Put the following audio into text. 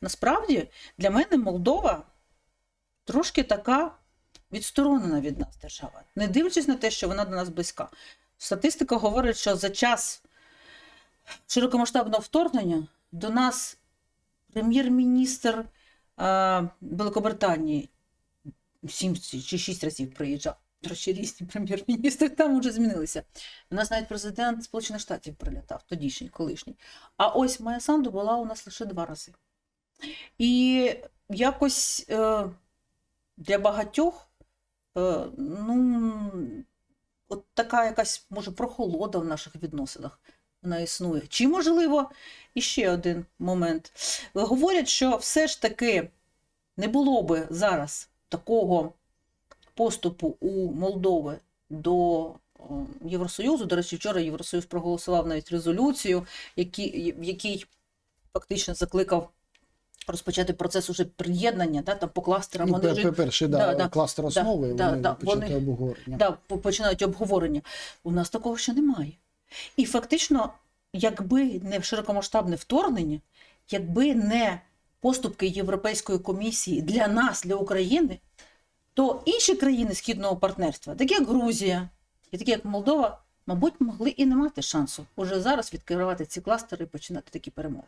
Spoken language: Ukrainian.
Насправді, для мене Молдова трошки така відсторонена від нас держава, не дивлячись на те, що вона до нас близька. Статистика говорить, що за час широкомасштабного вторгнення до нас прем'єр-міністр е, Великобританії сім чи шість разів приїжджав. Речі, різні прем'єр-міністри там вже змінилися. У нас навіть президент Сполучених Штатів прилітав, тодішній, колишній. А ось Майя Санду була у нас лише два рази. І якось е, для багатьох е, ну, от така якась, може, прохолода в наших відносинах вона існує. Чи, можливо, іще один момент. Говорять, що все ж таки не було би зараз такого поступу у Молдови до Євросоюзу. До речі, вчора Євросоюз проголосував навіть резолюцію, які, в фактично закликав розпочати процес уже приєднання, да, там по кластерам. Ну, вони перший да, Да, кластер да, основи, да, вони да, вони- обговорення. да, починають обговорення. У нас такого ще немає. І фактично, якби не широкомасштабне вторгнення, якби не поступки Європейської комісії для нас, для України, то інші країни східного партнерства, такі як Грузія і такі як Молдова, мабуть, могли і не мати шансу уже зараз відкривати ці кластери і починати такі перемови.